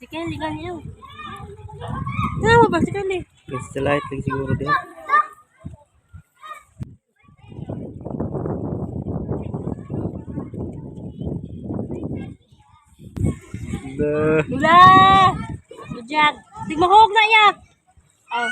Si Kelly, ganyan. Tama ba si Kelly? Kasi sa light lang siguro din. The... Wala! Bujag! Tigmahog na ya! Oh.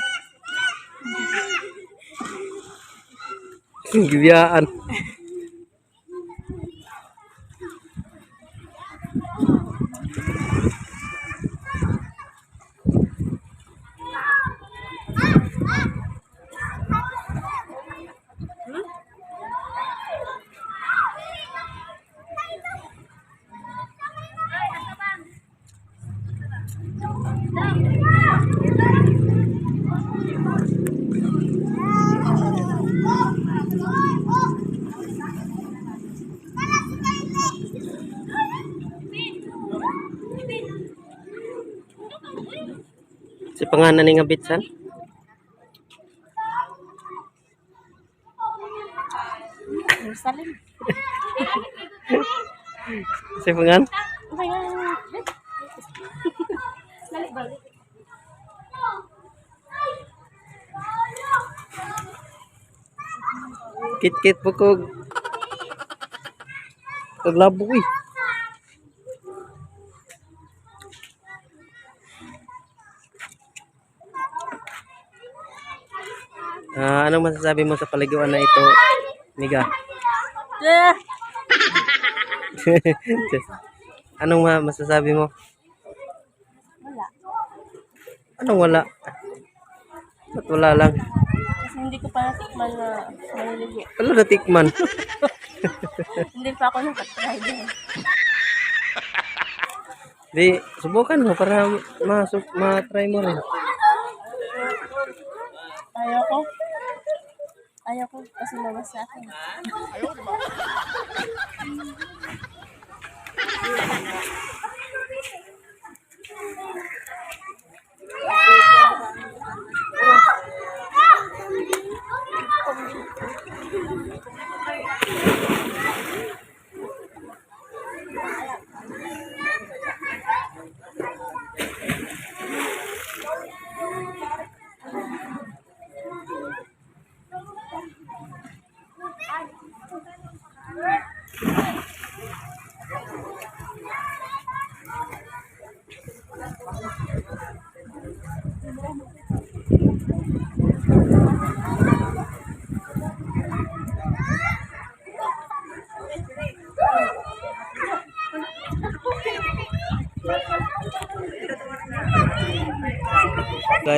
Si panganan ni nga bitsan? Salim. Si pangan? Kit-kit po kog. Kog labo eh. Ah, anong masasabi mo sa paliguan na ito, Miga? Yeah. anong ma- masasabi mo? Wala. Anong wala? Ba't wala lang? Kasi hindi ko pa natikman na maliligo. Wala na tikman. Hindi pa ako nakatry din. Di, subukan mo para masuk ma-try mo rin. Ayaw ko. Ayaw ko kasi labas sa akin.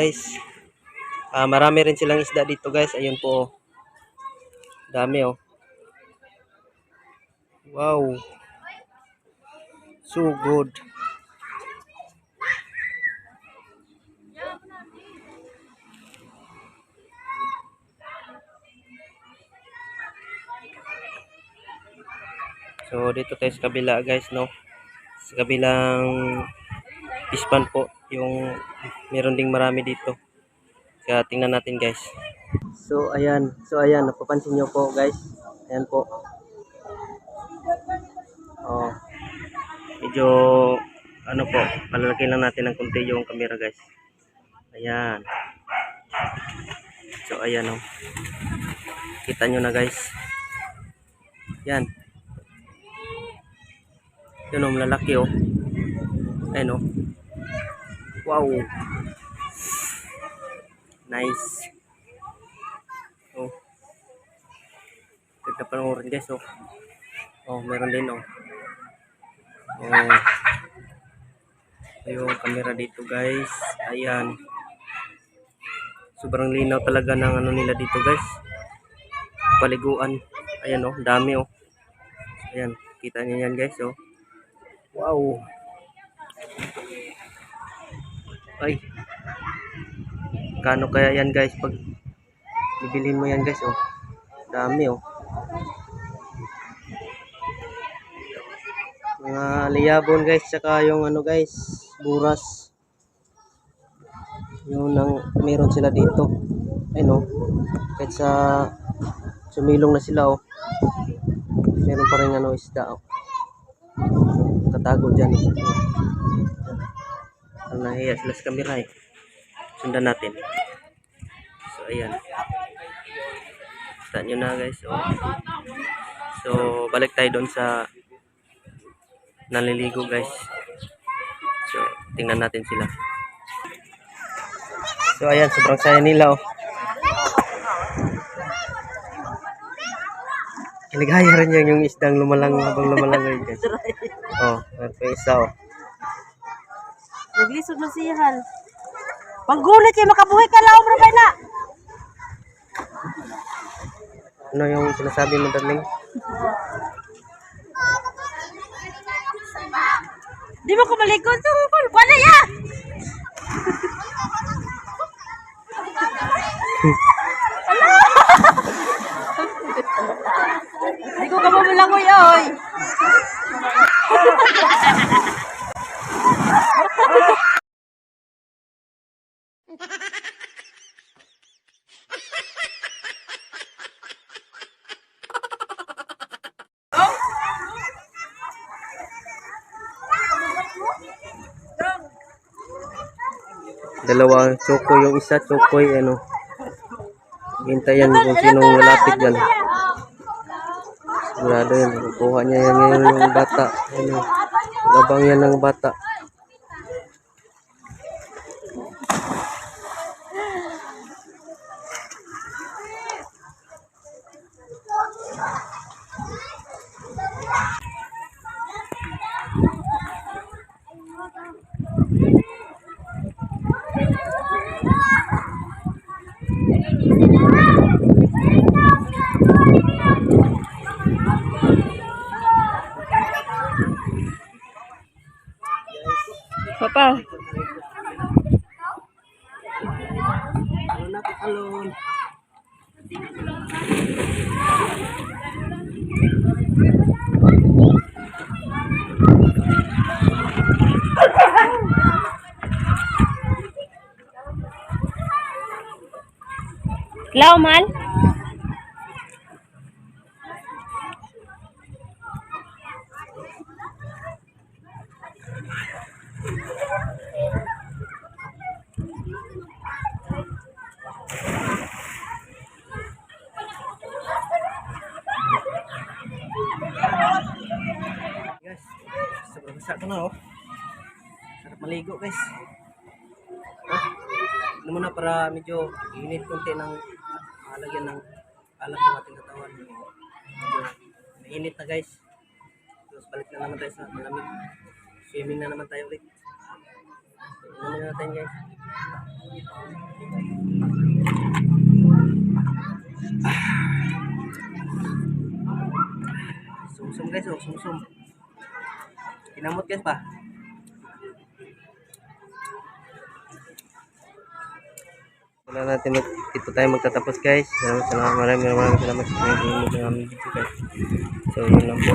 Guys, ah marami rin silang isda dito guys. Ayun po. oh. Dami oh. Wow. So good. So dito tayo sa kabila guys no. Sa kabilang ispan po yung meron ding marami dito. Kaya tingnan natin guys. So ayan, so ayan, napapansin nyo po guys. Ayan po. Oh. Medyo ano po, palalaki lang natin ng konti yung camera guys. Ayan. So ayan oh. Kita nyo na guys. Yan. Yun oh, malalaki oh. Ayan oh. Wow. Nice. Oh. Ganda pa ng guys oh. Oh, meron din oh. Oh. Yung camera dito guys. Ayan. Sobrang linaw talaga ng ano nila dito guys. Paliguan. Ayan oh, dami oh. Ayan, kita niyo yan guys oh. Wow. Ay. Kano kaya yan guys pag bibilhin mo yan guys oh. Dami oh. Mga liyabon guys saka yung ano guys, buras. Yun ang meron sila dito. Ayun oh. Kahit sa sumilong na sila oh. Meron pa rin ano isda oh. Katago dyan. oh. Nahiya sila sa camera eh. Sundan natin. So, ayan. Kita nyo na guys. Oh. So, balik tayo doon sa naliligo guys. So, tingnan natin sila. So, ayan. Sobrang saya nila oh. Rin niya yung isdang lumalang habang lumalangoy guys. Oh, yung isa oh. Naglisod na siya hal. Kayo makabuhay ka lang, bro, na. Ano yung sinasabi mo, darling? Di mo ko malikod. Tungkol, wala ya. Di ko ka mamalangoy, oy. Dalawa, choco yung isa, chokoy, ano. Hintayan kung sinong lalapit dyan. Sigurado yan, kuha niya yan yung bata. Ano, gabang yan ng bata. Lao man. Guys, sobrang basa ko na oh. Sarap maligo guys. Ah, ano muna para medyo init konti ng malagyan ng alak ng ating katawan. Medyo mainit na guys. Tapos balik na naman tayo sa malamig. Swimming na naman tayo ulit. Ano na natin guys. Sumsum guys oh, sumsum. Kinamot guys pa. Wala natin mag dito tayo magtatapos guys. Maraming salamat, maraming maraming salamat sa aming video guys. So yun lang po.